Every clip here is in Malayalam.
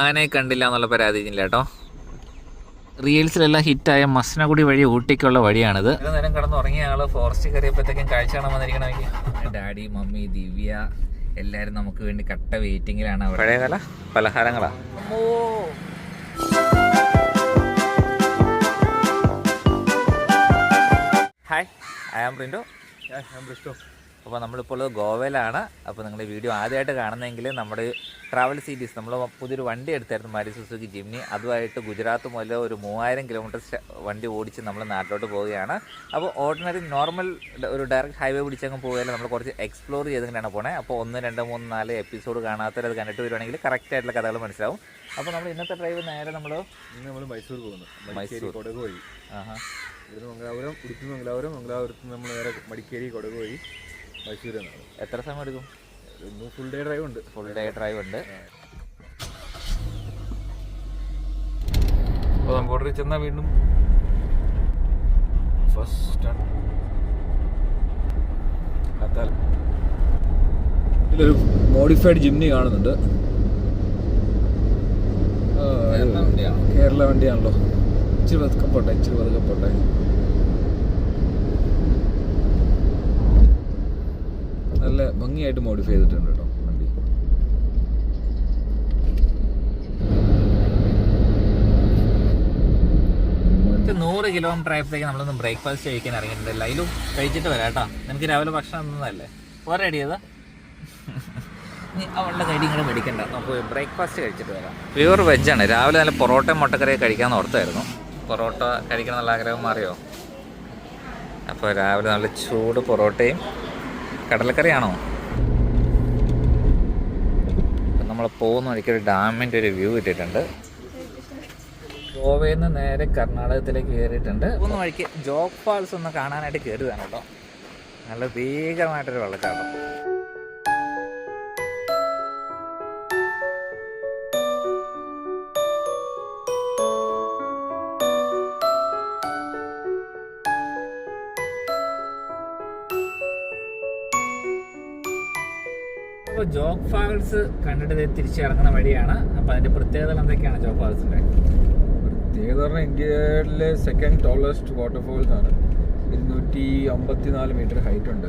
ആനയെ കണ്ടില്ല എന്നുള്ള പരാതി ഇല്ല കേട്ടോ. റീൽസിലെല്ലാം ഹിറ്റായ മസനഗുടി വഴി ഊട്ടിക്കുള്ള വഴിയാണിത്. നേരം കടന്നുറങ്ങിയ ആൾ ഫോറസ്റ്റ് കയറിയപ്പോഴത്തേക്കും കാഴ്ച കാണാൻ വന്നിരിക്കണമെങ്കിൽ ഡാഡി മമ്മി ദിവ്യ എല്ലാവരും നമുക്ക് വേണ്ടി കട്ട വെയിറ്റിംഗിലാണ് അവിടെ. പഴയകാല പലഹാരങ്ങളാ? Hi I am Rindo I am Printo അപ്പോൾ നമ്മളിപ്പോൾ ഉള്ളത് ഗോവയിലാണ്. അപ്പോൾ നിങ്ങൾ വീഡിയോ ആദ്യമായിട്ട് കാണുന്നതെങ്കിൽ നമ്മുടെ ട്രാവൽ സീരീസ് നമ്മൾ പുതിയൊരു വണ്ടി എടുത്തായിരുന്നു മാരി സുസുക്കി ജിംനി. അതുമായിട്ട് ഗുജറാത്ത് മുതൽ ഒരു മൂവായിരം കിലോമീറ്റർ വണ്ടി ഓടിച്ച് നമ്മൾ നാട്ടിലോട്ട് പോവുകയാണ്. അപ്പോൾ ഓർഡിനറി നോർമൽ ഒരു ഡയറക്റ്റ് ഹൈവേ പിടിച്ചങ്ങ് പോയാൽ നമ്മൾ കുറച്ച് എക്സ്പ്ലോർ ചെയ്തിങ്ങനെയാണ് പോണേ. അപ്പോൾ ഒന്ന് രണ്ട് മൂന്ന് നാല് എപ്പിസോഡ് കാണാത്തവർ അത് കണ്ടിട്ട് വരുവാണെങ്കിൽ കറക്റ്റ് ആയിട്ടുള്ള കഥകൾ മനസ്സിലാവും. അപ്പോൾ നമ്മൾ ഇന്നത്തെ ഡ്രൈവ് നേരെ നമ്മൾ ഇന്ന് നമ്മൾ മൈസൂർ പോകുന്നു. മൈസൂർ. കൊടക് പോയി ആഹാ. ഇവിടുന്ന് മംഗലാപുരം ഉടുപ്പി മംഗലാപുരം മംഗലാപുരത്ത് നമ്മൾ നേരെ മടിക്കേരി കൊടക് വഴി. എത്ര സമയം എടുക്കും? ഇന്ന് ഫുൾ ഡേ ഡ്രൈവ് ഉണ്ട്. ഫുൾ ഡേ ഡ്രൈവ് ഉണ്ട്. അപ്പോൾ നമുക്ക് ഓർഡർ ചെന്നാൽ വീണ്ടും. ഫസ്റ്റ് ഇതിലൊരു മോഡിഫൈഡ് ജിംനി കാണുന്നുണ്ട്. കേരള വണ്ടിയാണല്ലോ. ഇച്ചിരി പതുക്കെ പോട്ടെ ഇച്ചിരി പതുക്കെ പോട്ടെ നല്ല ഭംഗിയായിട്ട് മോഡിഫൈ ചെയ്തിട്ടുണ്ട് കേട്ടോ വണ്ടി. നൂറ് കിലോമീറ്റർ ആയപ്പോഴത്തേക്ക് നമ്മളൊന്ന് ബ്രേക്ക്ഫാസ്റ്റ് കഴിക്കാൻ ഇറങ്ങിയിട്ടുണ്ട് അതിലും കഴിച്ചിട്ട് വരാം കേട്ടോ. നിനക്ക് രാവിലെ ഭക്ഷണം തന്നതല്ലേ? നീ അവളുടെ കടി കൂടെ മേടിക്കണ്ട നമുക്ക് ബ്രേക്ക്ഫാസ്റ്റ് കഴിച്ചിട്ട് വരാം. പ്യൂർ വെജാണ് രാവിലെ നല്ല പൊറോട്ടയും മുട്ടക്കറിയും കഴിക്കാൻ ഓർത്തായിരുന്നു. പൊറോട്ട കഴിക്കണം ആഗ്രഹം മാറിയോ? അപ്പോൾ രാവിലെ നല്ല ചൂട് പൊറോട്ടയും കടലക്കറിയാണോ? നമ്മൾ പോകുന്ന വഴിക്ക് ഒരു ഡാമിന്റെ ഒരു വ്യൂ കിട്ടിയിട്ടുണ്ട്. ഗോവയിൽ നിന്ന് നേരെ കർണാടകത്തിലേക്ക് കയറിയിട്ടുണ്ട്. പോകുന്ന വഴിക്ക് ജോഗ് ഫാൾസ് ഒന്ന് കാണാനായിട്ട് കയറിയതാണ് കേട്ടോ. നല്ല ഭീകരമായിട്ടൊരു വെള്ളച്ചാട്ടം. അപ്പോൾ ജോഗ് ഫാൾസ് കണ്ടിട്ട് തിരിച്ചിറങ്ങുന്ന വഴിയാണ്. അപ്പോൾ അതിന്റെ പ്രത്യേകതകൾ എന്തൊക്കെയാണ് ജോഗ് ഫാൾസിന്റെ പ്രത്യേകത പറഞ്ഞാൽ ഇന്ത്യയിലെ സെക്കൻഡ് ടോളസ്റ്റ് വാട്ടർഫോൾസ് ആണ്. ഇരുന്നൂറ്റി അമ്പത്തിനാല് മീറ്റർ ഹൈറ്റ് ഉണ്ട്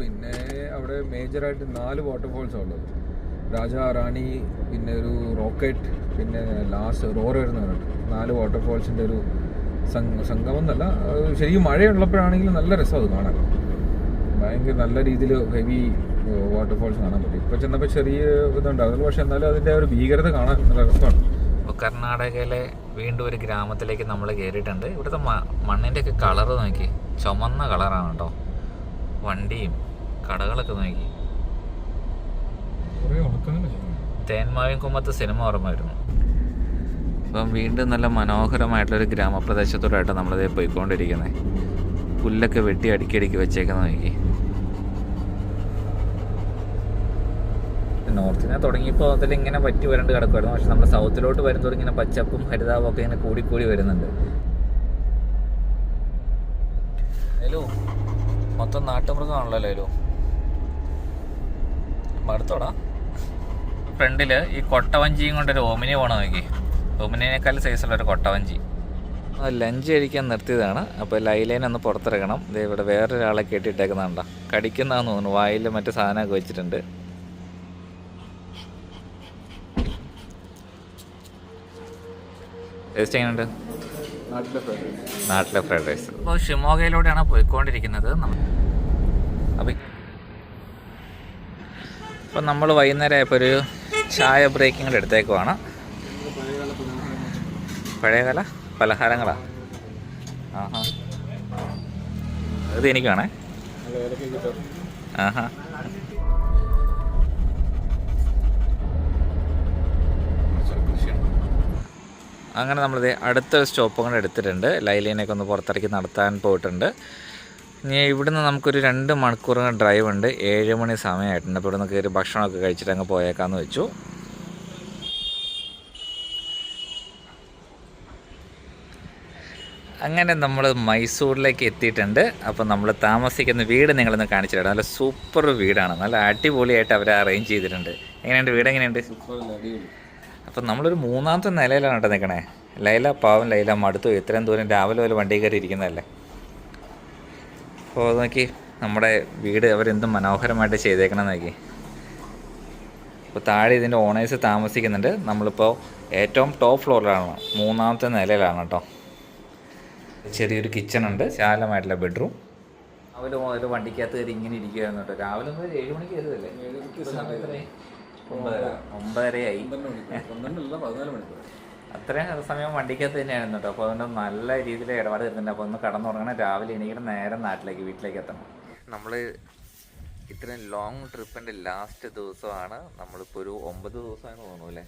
പിന്നെ അവിടെ മേജറായിട്ട് നാല് വാട്ടർഫോൾസ് ഉള്ളത്. രാജാ റാണി പിന്നെ ഒരു റോക്കറ്റ് പിന്നെ ലാസ്റ്റ് റോർ എന്ന് നാല് വാട്ടർഫോൾസിന്റെ ഒരു സംഗ- സംഗമം എന്നല്ല ശരിക്കും മഴയുള്ളപ്പോഴാണെങ്കിൽ നല്ല രസം അത് കാണാൻ. ഭയങ്കര നല്ല രീതിയിൽ ഹെവി വാട്ടർഫോൾസ് കാണാൻ പറ്റും. ഇപ്പോൾ ചെന്നപ്പോൾ ചെറിയ ഇതുണ്ടാകുന്നു പക്ഷെ എന്നാലും അതിന്റെ ഒരു ഭീകരത കാണാൻ രസമാണ് കർണാടകയിലെ വീണ്ടും ഒരു ഗ്രാമത്തിലേക്ക് നമ്മൾ കയറിയിട്ടുണ്ട് ഇവിടുത്തെ മണ്ണിന്റെ മണ്ണിന്റെ ഒക്കെ കളർ നോക്കി. ചുമന്ന കളറാണ് കേട്ടോ വണ്ടിയും കടകളൊക്കെ നോക്കി. തേന്മാവിൻ കുമ്പത്ത് സിനിമ ഓർമ്മ വരുന്നു. അപ്പം വീണ്ടും നല്ല മനോഹരമായിട്ടുള്ളൊരു ഗ്രാമപ്രദേശത്തോടായിട്ട് നമ്മളിത് പോയിക്കൊണ്ടിരിക്കുന്നത്. പുല്ലൊക്കെ വെട്ടി അടുക്കി അടുക്കി വെച്ചേക്കുന്ന നോക്കി. നോർത്തിനെ തുടങ്ങിയപ്പോൾ അതിൽ ഇങ്ങനെ പറ്റി വരണ്ട് കിടക്കുമായിരുന്നു പക്ഷെ നമ്മൾ സൗത്തിലോട്ട് വരുന്നതോടെ ഇങ്ങനെ പച്ചപ്പും ഹരിതാവും ഒക്കെ ഇങ്ങനെ കൂടിക്കൂടി വരുന്നുണ്ട്. ലേലു മൊത്തം നാട്ടുമൃഗമാണല്ലോ ലേലു. അടുത്തോടാ. ഫ്രണ്ടിൽ ഈ കൊട്ടവഞ്ചിയും കൊണ്ടൊരു ഓമിനി പോകണം നോക്കി. ഓമിനേക്കാൾ സൈസുള്ള ഒരു കൊട്ടവഞ്ചി. ലഞ്ച് കഴിക്കാൻ നിർത്തിയതാണ്. അപ്പോൾ ലൈലേനെ ഒന്ന് പുറത്തിറങ്ങണം. ദേ ഇവിടെ വേറൊരാളെ കെട്ടിയിട്ടേക്കുന്നുണ്ടോ. കടിക്കുന്നതാന്ന് തോന്നുന്നു. വായിൽ മറ്റു സാധനമൊക്കെ വെച്ചിട്ടുണ്ട്. ടേസ്റ്റ് എങ്ങനെയുണ്ട്? നാട്ടിലെ ഫ്രൈഡ് റൈസ് അപ്പോൾ ഷിമോഗയിലൂടെയാണ് പോയിക്കൊണ്ടിരിക്കുന്നത് അപ്പം ഇപ്പം നമ്മൾ വൈകുന്നേരം ആയപ്പോൾ ഒരു ചായ ബ്രേക്കിങ്ങിൽ എടുത്തേക്കുവാണ് പഴയകാല പലഹാരങ്ങളാ. ആഹാ. ഇത് എനിക്ക് വേണേ ആഹാ. അങ്ങനെ നമ്മൾ അടുത്തൊരു സ്റ്റോപ്പ് അങ്ങനെ എടുത്തിട്ടുണ്ട്. ലൈലിനെയൊക്കെ ഒന്ന് പുറത്തിറക്കി നടത്താൻ പോയിട്ടുണ്ട്. ഇനി ഇവിടുന്ന് നമുക്കൊരു രണ്ട് മണിക്കൂർ ഡ്രൈവ് ഉണ്ട്. ഏഴ് മണി സമയമായിട്ടുണ്ട്. അപ്പോൾ ഇവിടുന്ന് കയറി ഭക്ഷണമൊക്കെ കഴിച്ചിട്ട് അങ്ങ് പോയേക്കാന്ന് വെച്ചു. അങ്ങനെ നമ്മൾ മൈസൂരിലേക്ക് എത്തിയിട്ടുണ്ട്. അപ്പോൾ നമ്മൾ താമസിക്കുന്ന വീട് നിങ്ങളൊന്ന് കാണിച്ചു തരാം നല്ല സൂപ്പർ വീടാണ്. നല്ല അടിപൊളിയായിട്ട് അവർ അറേഞ്ച് ചെയ്തിട്ടുണ്ട്. എങ്ങനെയുണ്ട് വീട്? എങ്ങനെയുണ്ട്? അപ്പം നമ്മളൊരു മൂന്നാമത്തെ നിലയിലാണ് കേട്ടോ നിൽക്കണേ. ലൈല പാവം ലൈല മടുത്തു. ഇത്രയും ദൂരം രാവിലെ പോലെ വണ്ടി കയറി ഇരിക്കുന്നതല്ലേ? അപ്പോൾ അത് നോക്കി നമ്മുടെ വീട് അവരെന്ത് മനോഹരമായിട്ട് ചെയ്തേക്കണം നോക്കി. ഇപ്പോൾ താഴെ ഇതിന്റെ ഓണേഴ്സ് താമസിക്കുന്നുണ്ട്. നമ്മളിപ്പോൾ ഏറ്റവും ടോപ്പ് ഫ്ലോറിലാണ് മൂന്നാമത്തെ നിലയിലാണ് കേട്ടോ. ചെറിയൊരു കിച്ചൺ ഉണ്ട്. വിശാലമായിട്ടുള്ള ബെഡ്റൂം രാവിലെ മുതൽ വണ്ടിക്കകത്ത് കയറി ഇങ്ങനെ ഇരിക്കുകയായിരുന്നു കേട്ടോ. രാവിലെ ഒന്ന് ഏഴ് മണിക്ക് കയറിയതല്ലേ? ഒമ്പതരയായി. അത്രയും സമയം വണ്ടിക്കകത്ത് തന്നെയായിരുന്നു കേട്ടോ. അപ്പോൾ അതുകൊണ്ട് നല്ല രീതിയിൽ ഇടപാട് തരുന്നുണ്ട് അപ്പോൾ ഒന്ന് കടന്നുറങ്ങണം. രാവിലെ എണീക്കണം. നേരെ നാട്ടിലേക്ക് വീട്ടിലേക്ക് എത്തണം. നമ്മൾ ഇത്രയും ലോങ് ട്രിപ്പിന്റെ ലാസ്റ്റ് ദിവസമാണ്. നമ്മളിപ്പോൾ ഒരു ഒമ്പത് ദിവസമാണെന്ന് തോന്നുന്നു അല്ലേ?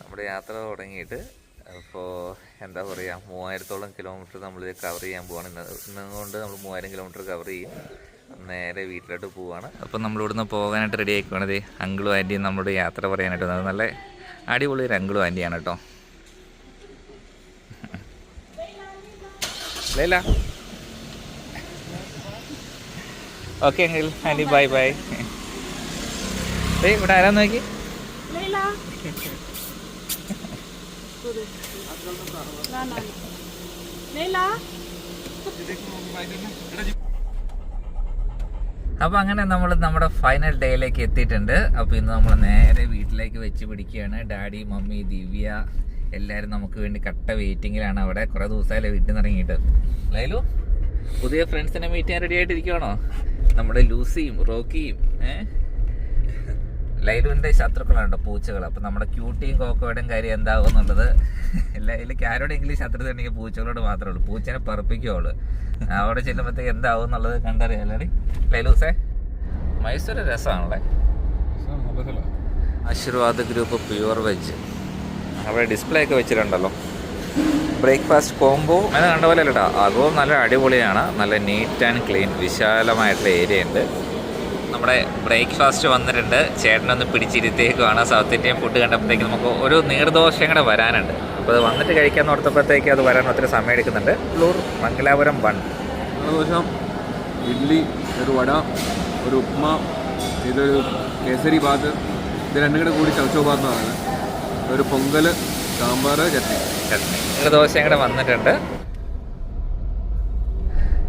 നമ്മുടെ യാത്ര തുടങ്ങിയിട്ട്. അപ്പോൾ എന്താ പറയുക മൂവായിരത്തോളം കിലോമീറ്റർ നമ്മൾ കവർ ചെയ്യാൻ പോവാണ്. ഇന്ന് ഇന്നുകൊണ്ട് നമ്മൾ മൂവായിരം കിലോമീറ്റർ കവർ ചെയ്യും. നേരെ വീട്ടിലോട്ട് പോവാണ്. അപ്പം നമ്മൾ ഇവിടുന്ന് പോകാനായിട്ട് റെഡി ആയിക്കോണത് അങ്കിളും ആന്റിയും നമ്മളോട് യാത്ര പറയാനായിട്ട് വന്നത് നല്ല അടിപൊളി ഒരു അങ്കിളും ആന്റിയാണ് കേട്ടോ. Laila. Okay uncle. Aunty bye bye. ഏയ് ഇവിടെ ആരാ നോക്കി? Leila. അപ്പോൾ അങ്ങനെ നമ്മൾ നമ്മുടെ ഫൈനൽ ഡേയിലേക്ക് എത്തിയിട്ടുണ്ട്. അപ്പോൾ ഇന്ന് നമ്മൾ നേരെ വീട്ടിലേക്ക് വെച്ച് പിടിക്കുകയാണ്. ഡാഡി മമ്മി ദിവ്യ എല്ലാവരും നമുക്ക് വേണ്ടി കട്ട വെയിറ്റിങ്ങിലാണ് അവിടെ. കുറേ ദിവസമായാലും വീട്ടിൽ നിന്ന് ഇറങ്ങിയിട്ട്. ലൈലു പുതിയ ഫ്രണ്ട്സിനെ മീറ്റ് ചെയ്യാൻ റെഡി ആയിട്ടിരിക്കുവാണോ? നമ്മുടെ ലൂസിയും റോക്കിയും ഏഹ് ലൈലുവിന്റെ ശത്രുക്കളാണ് പൂച്ചകൾ. അപ്പം നമ്മുടെ ക്യൂട്ടിയും കോക്കോയുടെയും കാര്യം എന്താകും എന്നുള്ളത് ലൈലക്ക് ആരോടെങ്കിലും ശത്രുത ഉണ്ടെങ്കിൽ പൂച്ചകളോട് മാത്രമേ ഉള്ളൂ. പൂച്ചനെ പറപ്പിക്കുള്ളൂ അവിടെ ചെല്ലുമ്പോഴത്തേക്ക് എന്താവും എന്നുള്ളത് കണ്ടറിയാലേ ലൈലൂസേ മൈസൂർ രസമാണല്ലേ ആശീർവാദ് ഗ്രൂപ്പ് പ്യുവർ വെജ്. അവിടെ ഡിസ്പ്ലേ ഒക്കെ വെച്ചിട്ടുണ്ടല്ലോ. Breakfast combo. അങ്ങനെ കണ്ട പോലെ അല്ലടാ അതും നല്ല അടിപൊളിയാണ്. നല്ല നീറ്റ് ആൻഡ് ക്ലീൻ വിശാലമായിട്ടുള്ള ഏരിയ ഉണ്ട്. നമ്മുടെ ബ്രേക്ക്ഫാസ്റ്റ് വന്നിട്ടുണ്ട്. ചേട്ടനൊന്ന് പിടിച്ചിരുത്തേക്കുവാണ് സൗത്ത് ഇന്ത്യൻ ഫുഡ് കണ്ടപ്പോഴത്തേക്ക് നമുക്ക് ഒരു നീർദോഷം കൂടെ വരാനുണ്ട്. അപ്പോൾ അത് വന്നിട്ട് കഴിക്കാൻ ഓർത്തപ്പോഴത്തേക്ക് അത് വരാൻ ഒത്തിരി സമയം എടുക്കുന്നുണ്ട്. ഉള്ളൂർ മംഗലാപുരം ബൺ ദിവസം ഇഡ്ഡലി ഒരു വട ഒരു ഉപ്മ ഇതൊരു കേസരി ബാത്ത് ഇത് രണ്ടും കൂടെ കൂടി ചവച്ചോ ബാത്താണ് ഒരു പൊങ്കൽ സാമ്പാർ ചട്നി. ചട്നി. നീർദോശയും കൂടെ വന്നിട്ടുണ്ട്.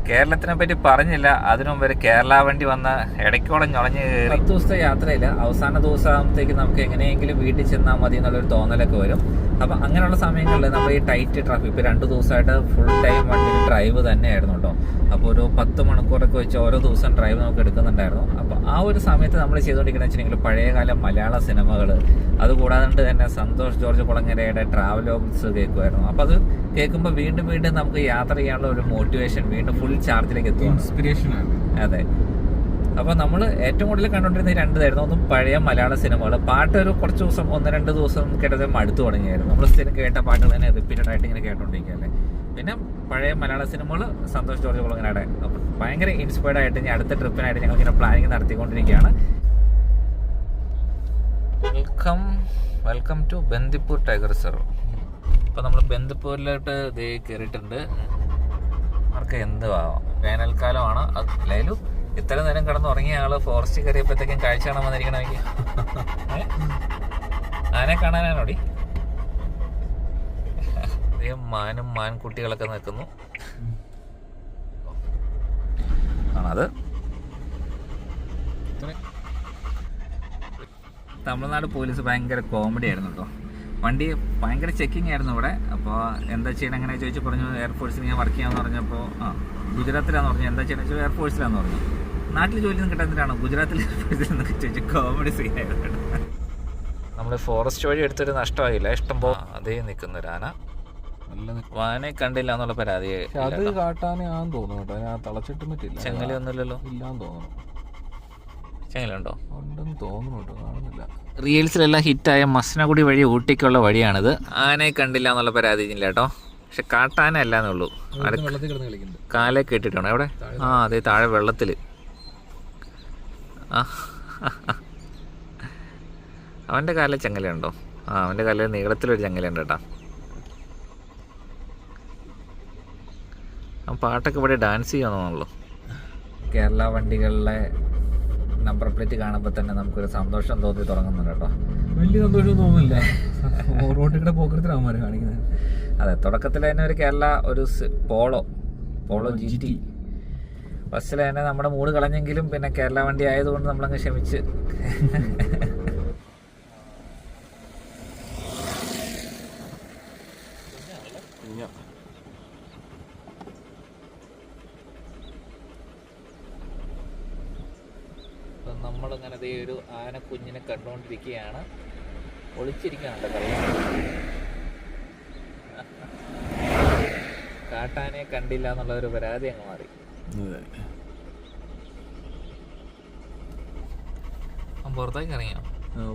കേരളത്തിനെ പറ്റി പറഞ്ഞില്ല. അതിനു മുമ്പ് കേരള വണ്ടി വന്ന ഇടയ്ക്കോളം ഞൊളഞ്ഞ് കയറി. പത്ത് ദിവസത്തെ യാത്രയില്ല. അവസാന ദിവസമാകുമ്പോഴത്തേക്ക് നമുക്ക് എങ്ങനെയെങ്കിലും വീട്ടിൽ ചെന്നാൽ മതി എന്നുള്ളൊരു തോന്നലൊക്കെ വരും. അപ്പം അങ്ങനെയുള്ള സമയങ്ങളിൽ നമ്മൾ ഈ ടൈറ്റ് ട്രാഫിക് ഇപ്പോൾ രണ്ട് ദിവസമായിട്ട് ഫുൾ ടൈം വണ്ടി ഡ്രൈവ് തന്നെയായിരുന്നു കേട്ടോ അപ്പോൾ ഒരു പത്ത് മണിക്കൂറൊക്കെ വെച്ച് ഓരോ ദിവസം ഡ്രൈവ് നമുക്ക് എടുക്കുന്നുണ്ടായിരുന്നു. അപ്പോൾ ആ ഒരു സമയത്ത് നമ്മൾ ചെയ്തുകൊണ്ടിരിക്കുന്നത് വെച്ചിട്ടുണ്ടെങ്കിൽ പഴയകാല മലയാള സിനിമകൾ അതുകൂടാതെ തന്നെ സന്തോഷ് ജോർജ് കുളങ്ങരയുടെ ട്രാവലോഗ്സ് കേൾക്കുമായിരുന്നു. അപ്പോൾ അത് കേൾക്കുമ്പോൾ വീണ്ടും വീണ്ടും നമുക്ക് യാത്ര ചെയ്യാനുള്ള ഒരു മോട്ടിവേഷൻ വീണ്ടും ഫുൾ ചാർജിലേക്ക് എത്തും ഇൻസ്പിറേഷൻ അതെ. അപ്പോൾ നമ്മൾ ഏറ്റവും കൂടുതൽ കണ്ടുകൊണ്ടിരുന്ന ഈ രണ്ടായിരുന്നു ഒന്ന് പഴയ മലയാള സിനിമകൾ പാട്ട് ഒരു കുറച്ച് ദിവസം ഒന്ന് രണ്ട് ദിവസം കേട്ടത് മടുത്തു തുടങ്ങിയായിരുന്നു. നമ്മൾ സ്ഥിരം കേട്ട പാട്ടുകൾ തന്നെ റിപ്പീറ്റഡ് ആയിട്ട് ഇങ്ങനെ കേട്ടോണ്ടിരിക്കുകയല്ലേ. പിന്നെ പഴയ മലയാള സിനിമകൾ സന്തോഷ് ജോർജ് കുളങ്ങനയുടെ അപ്പം ഭയങ്കര ഇൻസ്പയർഡ് ആയിട്ട് ഇനി അടുത്ത ട്രിപ്പിനായിട്ട് ഞങ്ങൾ ഇങ്ങനെ പ്ലാനിങ് നടത്തിക്കൊണ്ടിരിക്കുകയാണ്. Welcome welcome to Bandipur tiger reserve ഇപ്പോൾ നമ്മൾ ബന്ദിപ്പൂരിലോട്ട് ഇത് കയറിയിട്ടുണ്ട് അവർക്ക് എന്ത് ആവാം വേനൽക്കാലമാണ്. അത് ഇത്ര നേരം കിടന്ന് ഉറങ്ങിയ ആൾ ഫോറസ്റ്റ് കയറിയപ്പോഴത്തേക്കും കാഴ്ച കാണാൻ വന്നിരിക്കണമെങ്കിൽ ആനെ കാണാനാണോടി അധികം മാനും മാൻകുട്ടികളൊക്കെ നിൽക്കുന്നു. ആണത്. തമിഴ്നാട് പോലീസ് ഭയങ്കര കോമഡി ആയിരുന്നു കേട്ടോ. വണ്ടി ഭയങ്കര ചെക്കിംഗ് ആയിരുന്നു ഇവിടെ. അപ്പോൾ എന്താ ചെയ്യണം അങ്ങനെ ചോദിച്ചു പറഞ്ഞു എയർഫോഴ്സിൽ ഞാൻ വർക്ക് ചെയ്യാമെന്ന് പറഞ്ഞപ്പോൾ ആ ഗുജറാത്തിലാന്ന് പറഞ്ഞു. എന്താ ചെയ്യണം? ചോദിച്ചു എയർഫോഴ്സിലാന്ന് പറഞ്ഞു. നാട്ടിൽ ജോലി ഒന്നും കിട്ടാത്തിട്ടാണോ ഗുജറാത്തിൽ എയർഫോഴ്സിൽ നിന്ന് ചോദിച്ചു കോമഡി സീനായിരുന്നു നമ്മൾ ഫോറസ്റ്റ് വഴി എടുത്തൊരു നഷ്ടമായില്ല. ഇഷ്ടം പോ അതേ നിൽക്കുന്ന ആന ആനയെ കണ്ടില്ല എന്നുള്ള പരാതി അത് കാട്ടാനാന്ന് തോന്നുന്നു കേട്ടോ. ഞാൻ തളച്ചിട്ടും പറ്റില്ല. ചെങ്ങലൊന്നുമില്ലല്ലോ ഇല്ലാന്ന് തോന്നുന്നു. ചെങ്ങലുണ്ടോ? ഉണ്ടെന്ന് തോന്നുന്നു കാണുന്നില്ല. റീൽസിലെല്ലാം ഹിറ്റായ മസനഗുടി വഴി ഊട്ടിക്കുള്ള വഴിയാണിത്. ആനയെ കണ്ടില്ല എന്നുള്ള പരാതി ഇല്ല കേട്ടോ. പക്ഷെ കാട്ടാന അല്ലാന്നേ ഉള്ളൂ. അവിടെ വെള്ളത്തിൽ കിടന്ന് കളിക്കുന്നുണ്ട്. കാലെ കെട്ടിട്ടാണ് എവിടെ? ആ അതെ താഴെ വെള്ളത്തിൽ അവന്റെ അവന്റെ കാലിൽ ചങ്ങലയുണ്ടോ? ആ അവന്റെ കാലിൽ നീളത്തിലൊരു ചങ്ങലയുണ്ട് കേട്ടോ. ആ പാട്ടൊക്കെ ഇവിടെ ഡാൻസ് ചെയ്യാന്നാണല്ലോ. കേരള വണ്ടികളിലെ നമ്പർ പ്ലേറ്റ് കാണുമ്പോൾ തന്നെ നമുക്കൊരു സന്തോഷം തോന്നി തുടങ്ങുന്നുണ്ട് കേട്ടോ. വലിയ സന്തോഷം തോന്നുന്നില്ല റോട്ടിൽ കൂടെ പോക്കരത്തിലാവുമാരെ കാണിക്കുന്നത് അതെ തുടക്കത്തിൽ തന്നെ ഒരു കേരള ഒരു പോളോ പോളോ ജി ടി ബസ്സിൽ തന്നെ നമ്മുടെ മൂട് കളഞ്ഞെങ്കിലും പിന്നെ കേരള വണ്ടി ആയതുകൊണ്ട് നമ്മളങ്ങ് ക്ഷമിച്ച് അപ്പം നമ്മളിങ്ങനെ ദേ ഒരു ആനക്കുഞ്ഞിനെ കണ്ടുകൊണ്ടിരിക്കുകയാണ് ഒളിച്ചിരിക്കാനുണ്ട് കളി. കാട്ടാനെ കണ്ടില്ല എന്നുള്ള ഒരു പരാതി അങ്ങ് മാറി. പുറത്തേക്ക് ഇറങ്ങിയോ?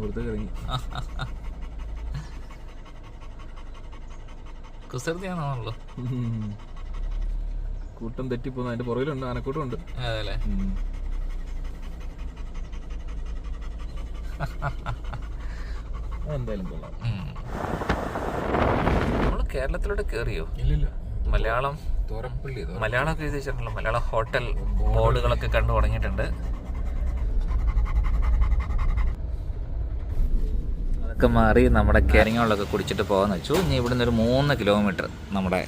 പുറത്തേക്ക് ഇറങ്ങി. കുസൃതിയാണോ. കൂട്ടം തെറ്റിപ്പോ അതിന്റെ പുറകിലുണ്ട്. ആനക്കൂട്ടം ഉണ്ട് അതെല്ലേ എന്തായാലും കൊള്ളാം. നമ്മൾ കേരളത്തിലോട്ട് കയറിയോ ഇല്ലില്ല. മലയാളം തോരപ്പള്ളി മലയാളമൊക്കെ എഴുതി വെച്ചിട്ടുണ്ടല്ലോ മലയാളം ഹോട്ടൽ ബോർഡുകളൊക്കെ കണ്ടു തുടങ്ങിയിട്ടുണ്ട്. അതൊക്കെ മാറി നമ്മുടെ കേരങ്ങളൊക്കെ കുടിച്ചിട്ട് പോകാന്ന് വെച്ചു. ഇനി ഇവിടുന്ന് ഒരു മൂന്ന് കിലോമീറ്റർ നമ്മുടെ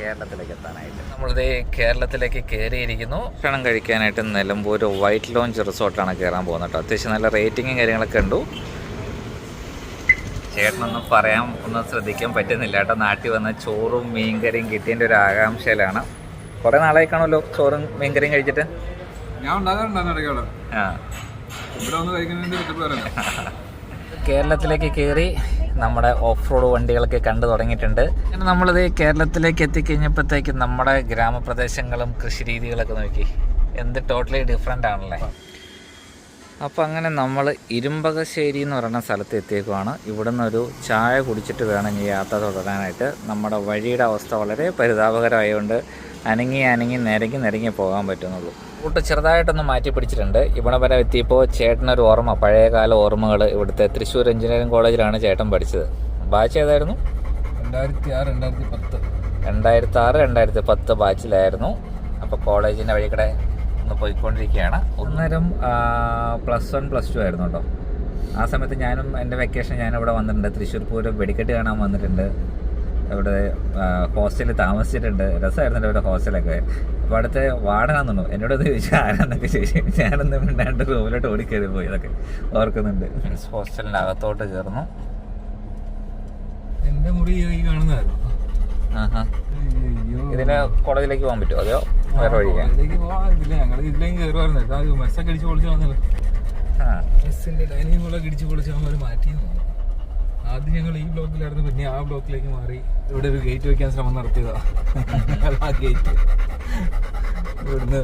കേരളത്തിലേക്ക് എത്താനായിട്ട് നമ്മളിതേ കേരളത്തിലേക്ക് കയറിയിരിക്കുന്നു ഭക്ഷണം കഴിക്കാനായിട്ട് നിലമ്പൂർ വൈറ്റ് ലോഞ്ച് റിസോർട്ടാണ് കയറാൻ പോകുന്നത് കേട്ടോ. അത്യാവശ്യം നല്ല റേറ്റിങ്ങും കാര്യങ്ങളൊക്കെ ഉണ്ട് ചേട്ടനൊന്നും പറയാൻ ഒന്നും ശ്രദ്ധിക്കാൻ പറ്റുന്നില്ല കേട്ടോ. നാട്ടിൽ വന്ന ചോറും മീൻകറിയും കിട്ടിയതിന്റെ ഒരു ആകാംക്ഷയിലാണ്. കുറേ നാളായി കാണുമല്ലോ ചോറും മീൻകറിയും കഴിച്ചിട്ട്? ഞാൻ ഉണ്ടാകാറുണ്ടായിരുന്നു ആ. ഇവിടെ ഒന്ന് പറയാം കേരളത്തിലേക്ക് കയറി നമ്മുടെ ഓഫ് റോഡ് വണ്ടികളൊക്കെ കണ്ടു തുടങ്ങിയിട്ടുണ്ട്. അങ്ങനെ നമ്മളിത് കേരളത്തിലേക്ക് എത്തിക്കഴിഞ്ഞപ്പോഴത്തേക്ക് നമ്മുടെ ഗ്രാമപ്രദേശങ്ങളും കൃഷി രീതികളൊക്കെ നോക്കി. എന്ത് ടോട്ടലി ഡിഫറെന്റ് ആണല്ലേ? അപ്പോൾ അങ്ങനെ നമ്മൾ ഇരുമ്പകശ്ശേരി എന്ന് പറയുന്ന സ്ഥലത്ത് എത്തിയേക്കുവാണ്. ഇവിടുന്ന് ഒരു ചായ കുടിച്ചിട്ട് വേണം ഈ യാത്ര തുടരാനായിട്ട്. നമ്മുടെ വഴിയുടെ അവസ്ഥ വളരെ പരിതാപകരമായതുകൊണ്ട് അനങ്ങി അനങ്ങി നിരങ്ങി നിരങ്ങി പോകാൻ പറ്റുന്നുള്ളൂ. റൂട്ട് ചെറുതായിട്ടൊന്ന് മാറ്റി പിടിച്ചിട്ടുണ്ട്. ഇവിടെ വരെ എത്തിയപ്പോൾ ചേട്ടനൊരു ഓർമ്മ പഴയകാല ഓർമ്മകൾ ഇവിടുത്തെ തൃശ്ശൂർ എഞ്ചിനീയറിംഗ് കോളേജിലാണ് ചേട്ടൻ പഠിച്ചത്. ബാച്ച് ഏതായിരുന്നു? രണ്ടായിരത്തി ആറ് രണ്ടായിരത്തി പത്ത് രണ്ടായിരത്തി ആറ് രണ്ടായിരത്തി പത്ത് ബാച്ചിലായിരുന്നു. അപ്പോൾ കോളേജിന്റെ വഴി കൂടെ ഒന്ന് പോയിക്കൊണ്ടിരിക്കുകയാണ്. ഒന്നേരം പ്ലസ് വൺ പ്ലസ് ടു ആയിരുന്നു കേട്ടോ. ആ സമയത്ത് ഞാനും എന്റെ വെക്കേഷൻ ഞാനിവിടെ വന്നിട്ടുണ്ട്. തൃശ്ശൂർ പൂരം വെടിക്കെട്ട് കാണാൻ വന്നിട്ടുണ്ട്. ഇവിടെ ഹോസ്റ്റലിൽ താമസിച്ചിട്ടുണ്ട്. രസമായിരുന്നു ഇവിടെ ഹോസ്റ്റലൊക്കെ അപ്പോൾ അടുത്ത വാടനാന്നുണ്ടോ എന്നോട് അത് ചോദിച്ചു ആരാന്നൊക്കെ ചോദിച്ചു ഞാനൊന്ന് മിണ്ടാണ്ട് റൂമിലോട്ട് ഓടിക്കയറി പോയി അതൊക്കെ ഓർക്കുന്നുണ്ട്. ഹോസ്റ്റലിന്റെ അകത്തോട്ട് കയറുന്നു എന്റെ മുറി ഈ കാണുന്നതായിരുന്നു. ആഹാ. അയ്യോ. ഇതിന് കോളേജിലേക്ക് പോകാൻ പറ്റുമോ അതെയോ വേറെ വഴിക്ക്? ഇതിലേക്ക് പോവാറില്ല ഞങ്ങൾ ഇതിലേക്ക് കയറുമായിരുന്നു ഇതാ മെസ്സൊക്കെ അടിച്ച് പൊളിച്ച് വന്നല്ലോ ആ. മെസ്സിന്റെ ഡൈനിങ് ഹോളൊക്കെ ഇടിച്ച് പൊളിച്ച് അവന്മാർ മാറ്റിയെന്ന് തോന്നുന്നു. ആദ്യം ഞങ്ങൾ ഈ ബ്ലോക്കിലായിരുന്നു. പിന്നെ ആ ബ്ലോക്കിലേക്ക് മാറി ഇവിടെ ഒരു ഗേറ്റ് വെക്കാൻ ശ്രമം നടത്തിയതാ. ആ ഗേറ്റ് ഇവിടുന്ന്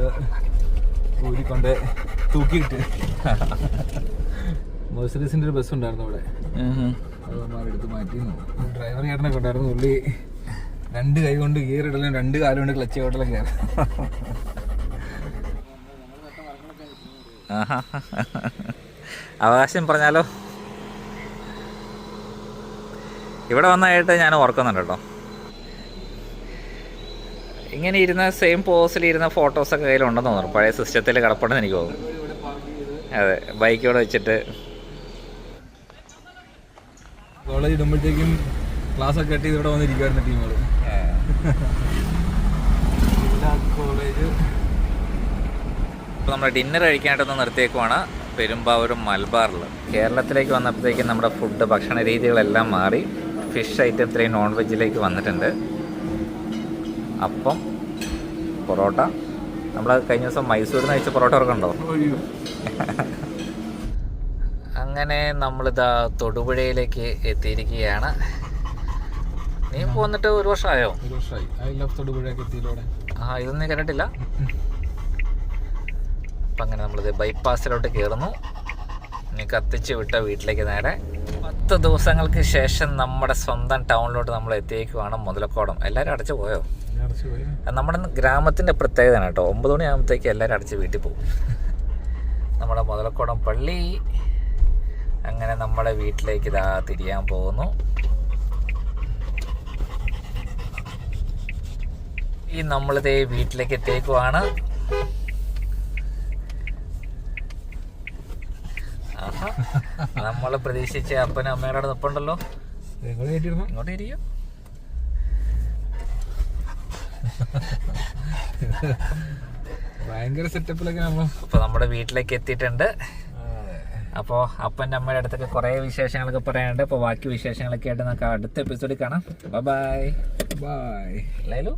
ഊരിക്കൊണ്ട് തൂക്കിയിട്ട്. മെഴ്സറീസിന്റെ ഒരു ബസ് ഉണ്ടായിരുന്നു അവിടെ. അത് മാറ്റി ഡ്രൈവർ ചേട്ടനൊക്കെ ഉണ്ടായിരുന്നു ഉള്ളി രണ്ട് കൈ കൊണ്ട് ഗിയർ ഇടലും രണ്ട് കാലം കൊണ്ട് ക്ലച്ച് ഓട്ടലും കയറി. അവകാശം പറഞ്ഞാലോ? ഇവിടെ വന്നായിട്ട് ഞാൻ ഓർക്കുന്നുണ്ട് കേട്ടോ. ഇങ്ങനെ ഇരുന്ന സെയിം പോസിൽ ഇരുന്ന ഫോട്ടോസൊക്കെ കയ്യിലുണ്ടെന്ന് തോന്നുന്നു. പഴയ സിസ്റ്റത്തിൽ കിടപ്പുണ്ടെന്ന് എനിക്ക് തോന്നുന്നു. അതെ ബൈക്കോടെ വെച്ചിട്ട്. കോളേജ് ഇടുമ്പോഴത്തേക്കും ക്ലാസ് ഒക്കെ കട്ട് ഇവിടെ വന്നിരിക്കുവായിരുന്നു ടീമുകൾ കോളേജ് ഇപ്പോൾ നമ്മൾ ഡിന്നർ കഴിക്കാനായിട്ടൊന്ന് നിർത്തിയേക്കുവാണ്. പെരുമ്പാവൂരും മലബാറിൽ കേരളത്തിലേക്ക് വന്നപ്പോഴത്തേക്കും നമ്മുടെ ഫുഡ് ഭക്ഷണ രീതികളെല്ലാം മാറി. ഫിഷ് ഐറ്റത്തിലേക്ക് നോൺ വെജിലേക്ക് വന്നിട്ടുണ്ട്. അപ്പം പൊറോട്ട. നമ്മൾ കഴിഞ്ഞ ദിവസം മൈസൂരിൽ നിന്ന് കഴിച്ച പൊറോട്ട ഉണ്ടോ അങ്ങനെ നമ്മളിതാ തൊടുപുഴയിലേക്ക് എത്തിയിരിക്കുകയാണ്. നീ പോന്നിട്ട് ഒരു വർഷമായോ? ആ ഇതൊന്നും നീ കണ്ടിട്ടില്ല? അപ്പം അങ്ങനെ നമ്മളിത് ബൈപ്പാസിലോട്ട് കയറുന്നു ഇനി കത്തിച്ച് വിട്ട വീട്ടിലേക്ക് നേരെ. പത്ത് ദിവസങ്ങൾക്ക് ശേഷം നമ്മുടെ സ്വന്തം ടൗണിലോട്ട് നമ്മൾ എത്തിയേക്കുവാണ് മുതലക്കോടം. എല്ലാവരും അടച്ചു പോയോ? നമ്മുടെ ഗ്രാമത്തിന്റെ പ്രത്യേകതയാണ് കേട്ടോ. ഒമ്പത് മണിയാകുമ്പോഴത്തേക്ക് എല്ലാവരും അടച്ച് വീട്ടിൽ പോകും. നമ്മുടെ മുതലക്കോടം പള്ളി അങ്ങനെ നമ്മുടെ വീട്ടിലേക്ക് ഇതാ തിരിയാൻ പോകുന്നു. ഈ നമ്മളിതേ വീട്ടിലേക്ക് എത്തിയേക്കുവാണ്. നമ്മൾ പ്രതീക്ഷിച്ച അപ്പനും അമ്മയുടെ നിങ്ങൾ കേട്ടിരുന്നു? ഇങ്ങോട്ട് ഇരിക്കും. ഭയങ്കര സെറ്റപ്പിലൊക്കെ അപ്പോൾ നമ്മുടെ വീട്ടിലേക്ക് എത്തിയിട്ടുണ്ട്. അപ്പോൾ അപ്പന്റെ അമ്മയുടെ അടുത്തൊക്കെ കുറേ വിശേഷങ്ങളൊക്കെ പറയാനുണ്ട്. അപ്പോൾ ബാക്കി വിശേഷങ്ങളൊക്കെ ആയിട്ട് നമുക്ക് അടുത്ത എപ്പിസോഡിൽ കാണാം. Bye bye ലൈലു?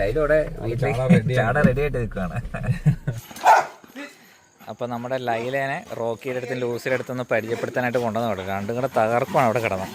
ലൈലു അവിടെ വീട്ടിൽ ചാട റെഡി ആയിട്ട് നിൽക്കുകയാണ് അപ്പോൾ നമ്മുടെ ലൈലേനെ റോക്കിയുടെ അടുത്തും ലൂസിയുടെ അടുത്തൊന്ന് പരിചയപ്പെടുത്താനായിട്ട് കൊണ്ടുവന്ന് വിടും രണ്ടും കൂടെ തകർക്കുവാണ് അവിടെ കിടന്നത്.